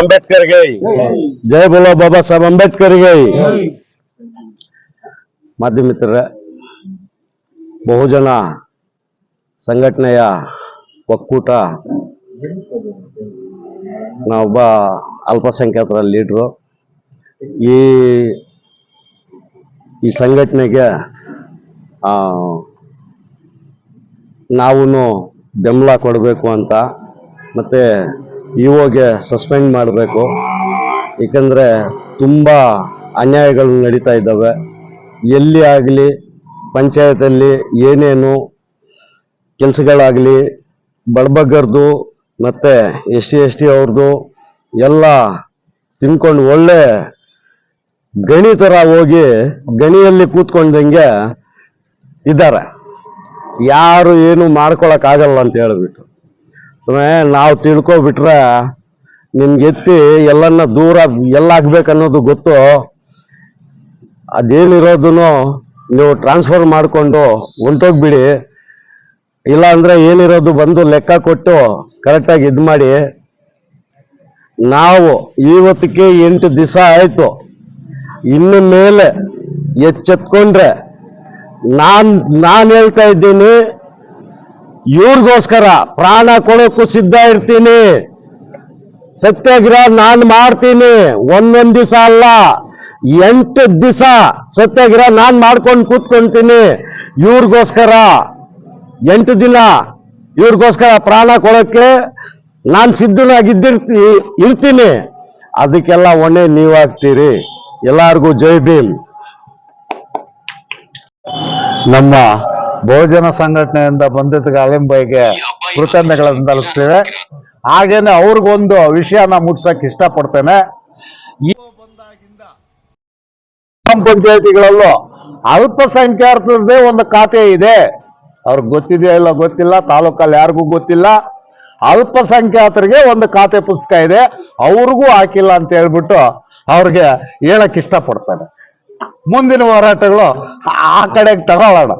ಅಂಬೇಡ್ಕರ್ಗೆ. ಜೈ ಬೋಲೋ ಬಾಬಾ ಸಾಹೇಬ್ ಮಾಧ್ಯಮ ಮಿತ್ರರೇ, ಬಹುಜನ ಸಂಘಟನೆಯ ಒಕ್ಕೂಟ. ನಾವೊಬ್ಬ ಅಲ್ಪಸಂಖ್ಯಾತರ ಲೀಡ್ರು. ಈ ಈ ಸಂಘಟನೆಗೆ ನಾವು ಬೆಂಬಲ ಕೊಡಬೇಕು ಅಂತ ಮತ್ತು ಇಒಗೆ ಸಸ್ಪೆಂಡ್ ಮಾಡಬೇಕು. ಏಕೆಂದರೆ ತುಂಬ ಅನ್ಯಾಯಗಳು ನಡೀತಾ ಇದ್ದಾವೆ. ಎಲ್ಲಿ ಆಗಲಿ ಪಂಚಾಯತಲ್ಲಿ ಏನೇನು ಕೆಲಸಗಳಾಗಲಿ, ಬಡಬಗ್ಗರ್ದು ಮತ್ತು ಎಸ್ ಟಿ ಎಸ್ ಟಿ ಅವ್ರದ್ದು ಎಲ್ಲ ತಿನ್ಕೊಂಡು ಒಳ್ಳೆ ಗಣಿ ಥರ ಹೋಗಿ ಗಣಿಯಲ್ಲಿ ಕೂತ್ಕೊಂಡಂಗೆ ಇದ್ದಾರೆ. ಯಾರು ಏನು ಮಾಡ್ಕೊಳಕ್ಕಾಗಲ್ಲ ಅಂತ ಹೇಳ್ಬಿಟ್ಟು. ನಾವು ತಿಳ್ಕೊಬಿಟ್ರೆ ನಿಮ್ಗೆ ಎತ್ತಿ ಎಲ್ಲನ್ನ ದೂರ ಎಲ್ಲ ಅನ್ನೋದು ಗೊತ್ತು. ಅದೇನಿರೋದು ನೀವು ಟ್ರಾನ್ಸ್ಫರ್ ಮಾಡಿಕೊಂಡು ಹೊಂಟೋಗ್ಬಿಡಿ. ಇಲ್ಲ ಅಂದರೆ ಏನಿರೋದು ಬಂದು ಲೆಕ್ಕ ಕೊಟ್ಟು ಕರೆಕ್ಟಾಗಿ ಇದು ಮಾಡಿ ನಾವು ಇವತ್ತಿಗೆ ಎಂಟು ದಿವಸ ಆಯ್ತು. ಇನ್ನು ಮೇಲೆ ಎಚ್ಚೆತ್ಕೊಂಡ್ರೆ ನಾನು ನಾನು ಹೇಳ್ತಾ ಇದ್ದೀನಿ ಇವ್ರಿಗೋಸ್ಕರ ಪ್ರಾಣ ಕೊಡೋಕ್ಕೂ ಸಿದ್ಧ ಇರ್ತೀನಿ. ಸತ್ಯಾಗ್ರಹ ನಾನು ಮಾಡ್ತೀನಿ. ಒಂದೊಂದ್ ದಿವಸ ಅಲ್ಲ, ಎಂಟು ದಿವಸ ಸತ್ಯಾಗ್ರಹ ನಾನು ಮಾಡ್ಕೊಂಡು ಕೂತ್ಕೊಂತೀನಿ. ಇವ್ರಿಗೋಸ್ಕರ ಎಂಟು ದಿನ ಇವ್ರಿಗೋಸ್ಕರ ಪ್ರಾಣ ಕೊಡೋಕ್ಕೆ ನಾನು ಸಿದ್ಧನಾಗಿದ್ದಿರ್ತಿ ಇರ್ತೀನಿ. ಅದಕ್ಕೆಲ್ಲ ಹೊಣೆ ನೀವಾಗ್ತೀರಿ. ಎಲ್ಲಾರ್ಗೂ ಜೈ ಭೀಮ್. ನಮ್ಮ ಬಹುಜನ ಸಂಘಟನೆಯಿಂದ ಬಂದಿದ್ದ ಅಲಿಂಬೈಗೆ ಕೃತಜ್ಞತೆಗಳನ್ನು ತಲುಪಿಸ್ತೇವೆ. ಹಾಗೇನೆ ಅವ್ರಿಗೊಂದು ವಿಷಯನ ಮುಟ್ಸಕ್ ಇಷ್ಟಪಡ್ತೇನೆ. ಈ ಗ್ರಾಮ ಪಂಚಾಯತಿಗಳಲ್ಲೂ ಅಲ್ಪಸಂಖ್ಯಾತರದೇ ಒಂದು ಖಾತೆ ಇದೆ. ಅವ್ರಿಗೆ ಗೊತ್ತಿದೆಯಾ ಇಲ್ಲ ಗೊತ್ತಿಲ್ಲ ತಾಲೂಕಲ್ಲಿ ಯಾರಿಗೂ ಗೊತ್ತಿಲ್ಲ. ಅಲ್ಪಸಂಖ್ಯಾತರಿಗೆ ಒಂದು ಖಾತೆ ಪುಸ್ತಕ ಇದೆ. ಅವ್ರಿಗೂ ಹಾಕಿಲ್ಲ ಅಂತ ಹೇಳ್ಬಿಟ್ಟು ಅವ್ರಿಗೆ ಹೇಳಕ್ ಇಷ್ಟಪಡ್ತಾರೆ ಮುಂದಿನ ಹೋರಾಟಗಳು ಆ ಕಡೆಗೆ ತಗೊಳ್ಳೋಣ.